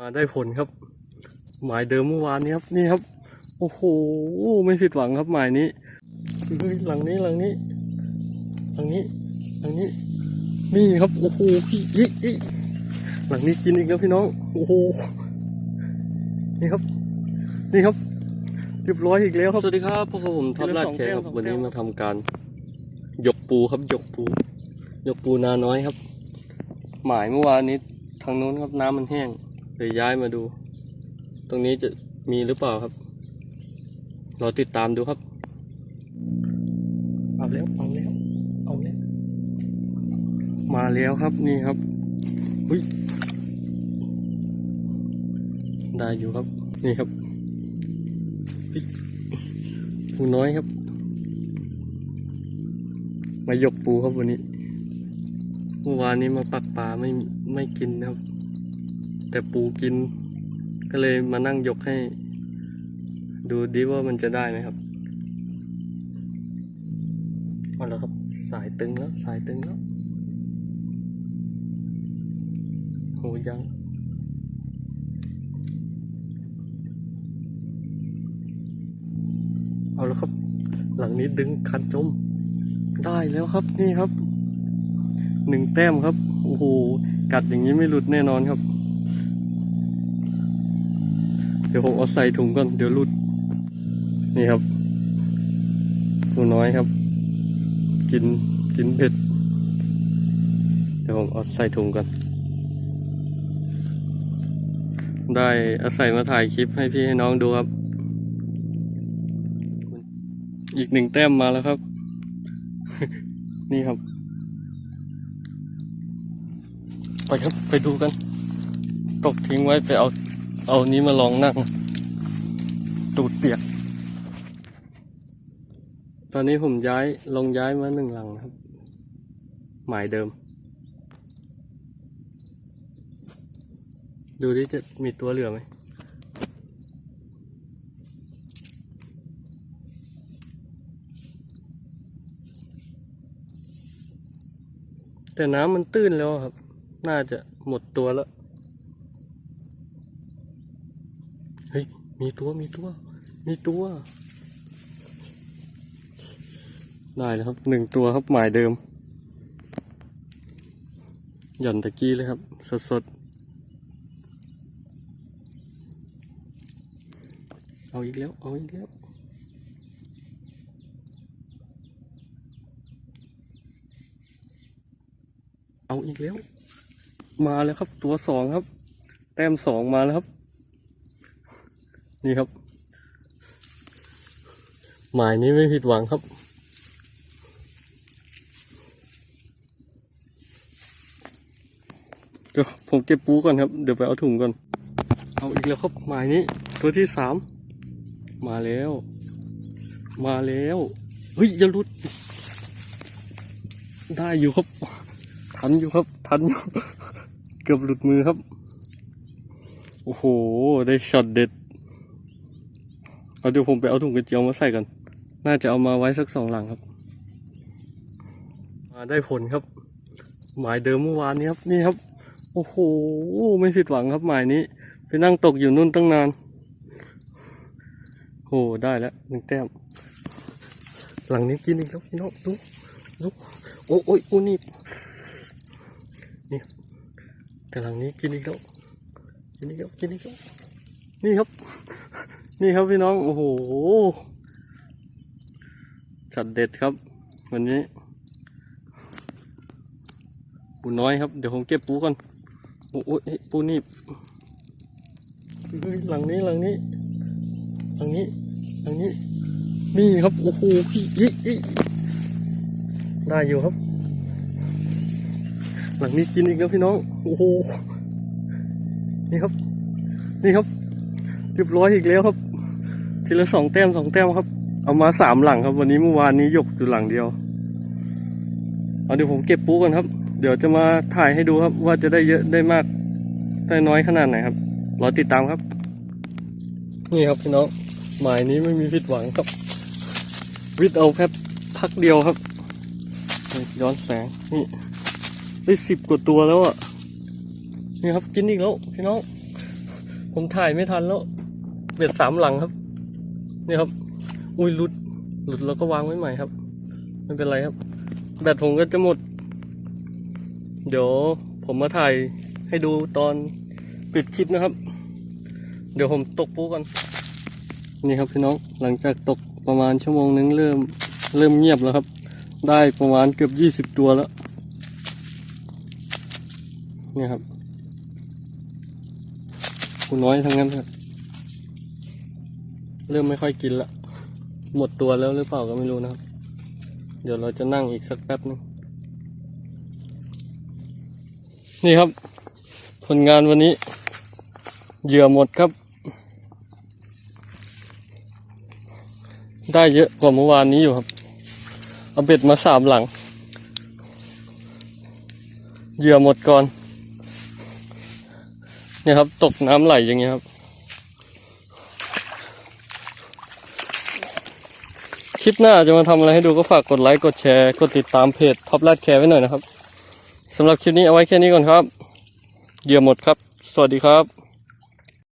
มาได้ผลครับ หมายเดิมเมื่อวานนี้ครับนี่ครับ โอ้โหไม่ผิดหวังครับหมายนี้เฮ้ยหลังนี้หลังนี้ หลังนี้ หลังนี้ นี่ครับโอ้โหพี่อีอีหลังนี้กินอีกแล้วพี่น้องโอ้โหนี่ครับ นี่ครับเรียบร้อยอีกแล้วครับสวัสดีครับพวกผมท็อปลาดแขกครับวันนี้มาทำการยกปูครับยกปู ยกปูนาน้อยครับ หมายเมื่อวานนี้ทางนู้นครับน้ำมันแห้ง เลยย้ายมาดู ตรงนี้จะมีหรือเปล่าครับรอติดตามดูครับ เอาแล้วเอาแล้วเอาแล้ว มาแล้วครับนี่ครับอุ้ยได้อยู่ครับ นี่ครับอุ๊ยปูน้อยครับ มายกปูครับวันนี้เมื่อวานนี้มาปักปลาไม่ไม่กินนะครับ แต่ปูกิน ก็เลยมานั่งยกให้ ดูดิว่ามันจะได้ไหมครับเอาแล้วครับสายตึงแล้วสายตึงแล้วโหยังเอาแล้วครับ หลังนี้ดึงคันจม ได้แล้วครับนี่ครับหนึ่งแต้มครับ โอ้โห กัดอย่างนี้ไม่หลุดแน่นอนครับ ดี๋ยวผมเอาใส่ถุงก่อน เดี๋ยวหลุด นี่ครับตัวน้อยครับ กินกินเผ็ด เดี๋ยวผมเอาใส่ถุงก่อน ได้อาศัยมาถ่ายคลิปให้พี่ให้น้องดูครับ อีกหนึ่งแต้มมาแล้วครับ นี่ครับ ไปครับไปดูกัน ตกทิ้งไว้ไปเอา เอานี้มาลองนั่ง ตูดเปียก ตอนนี้ผมย้ายลงย้ายมาหนึ่งหลังครับ หมายเดิม ดูที่จะมีตัวเหลือไหมแต่น้ำมันตื้นแล้วครับ น่าจะหมดตัวแล้ว เฮ้ย มีตัวมีตัว มีตัว ได้แล้วครับหนึ่งตัวครับหมายเดิม หย่อนตะกี้เลยครับ สดสดๆเอาอีกแล้ว เอาอีกแล้วเอาอีกแล้ว มาแล้วครับตัวสองครับ แต้มสองมาแล้วครับ นี่ครับ หมายนี้ไม่ผิดหวังครับ เดี๋ยวผมเก็บปูก่อนครับ เดี๋ยวไปเอาถุงก่อน เอาอีกแล้วครับ หมายนี้ ตัวที่สาม มาแล้ว มาแล้ว เฮ้ยอย่าหลุด ได้อยู่ครับ ทันอยู่ครับ ทันอยู่ เกือบหลุดมือครับ โอ้โห ได้ช็อตเด็ด เอาเดี๋ยวผมไปเอาถุงกระเจียวมาใส่กัน น่าจะเอามาไว้สักสองหลังครับ มาได้ผลครับ หมายเดิมเมื่อวานนี้ครับ นี่ครับ โอ้โห ไม่ผิดหวังครับหมายนี้ ไปนั่งตกอยู่นู่นตั้งนาน โอ้ได้แล้วหนึ่งแต้ม หลังนี้กินอีกแล้วพี่น้องดูดูโอ้โอ้ยอูนี่นี่แต่หลังนี้กินอีกแล้วกินอีกแล้วกินอีกแล้ว นี่ครับ นี่ครับพี่น้องโอ้โหจัดเด็ดครับ วันนี้ปูน้อยครับเดี๋ยวผมเก็บปูก่อนโอ้โหเฮ้ยปูนี่หลังนี้หลังนี้หลังนี้หลังนี้ นี่ครับโอ้โหพี่อีได้อยู่ครับ หลังนี้กินอีกแล้วพี่น้องโอ้โหนี่ครับ นี่ครับ เรียบร้อยอีกแล้วครับ ทีละสองแต้มสองแต้มครับ เอามาสามหลังครับ วันนี้เมื่อวานนี้ยกอยู่หลังเดียวเอาเดี๋ยวผมเก็บปูก่อนครับ เดี๋ยวจะมาถ่ายให้ดูครับ ว่าจะได้เยอะได้มากได้น้อยขนาดไหนครับรอติดตามครับ นี่ครับพี่น้องหมายนี้ไม่มีผิดหวังครับ วิทย์เอาแค่พักเดียวครับย้อนแสงนี่ได้สิบกว่าตัวแล้วอะนี่ครับกินอีกแล้วพี่น้อง ผมถ่ายไม่ทันแล้ว เบ็ดสามหลังครับ นี่ครับ อุ้ยหลุด หลุดแล้วก็วางไว้ใหม่ครับ ไม่เป็นไรครับ แบตผมก็จะหมด เดี๋ยวผมมาถ่ายให้ดูตอนปิดคลิปนะครับ เดี๋ยวผมตกปูก่อนนี่ครับพี่น้อง หลังจากตกประมาณชั่วโมงนึงเริ่มเริ่มเงียบแล้วครับ ได้ประมาณเกือบยี่สิบตัวแล้ว นี่ครับกูน้อยทั้งนั้นครับ เริ่มไม่ค่อยกินละ หมดตัวแล้วหรือเปล่าก็ไม่รู้นะครับ เดี๋ยวเราจะนั่งอีกสักแป๊บนึง นี่ครับ ผลงานวันนี้ เหยื่อหมดครับ ได้เยอะกว่าเมื่อวานนี้อยู่ครับ เอาเบ็ดมาสามหลัง เหยื่อหมดก่อน เนี่ยครับ ตกน้ำไหลอย่างเงี้ยครับ คลิปหน้าจะมาทำอะไรให้ดูก็ฝากกดไลค์ กดแชร์ กดติดตามเพจท็อปแรดแคร์ไว้หน่อยนะครับสำหรับคลิปนี้เอาไว้แค่นี้ก่อนครับ เหยื่อหมดครับ สวัสดีครับ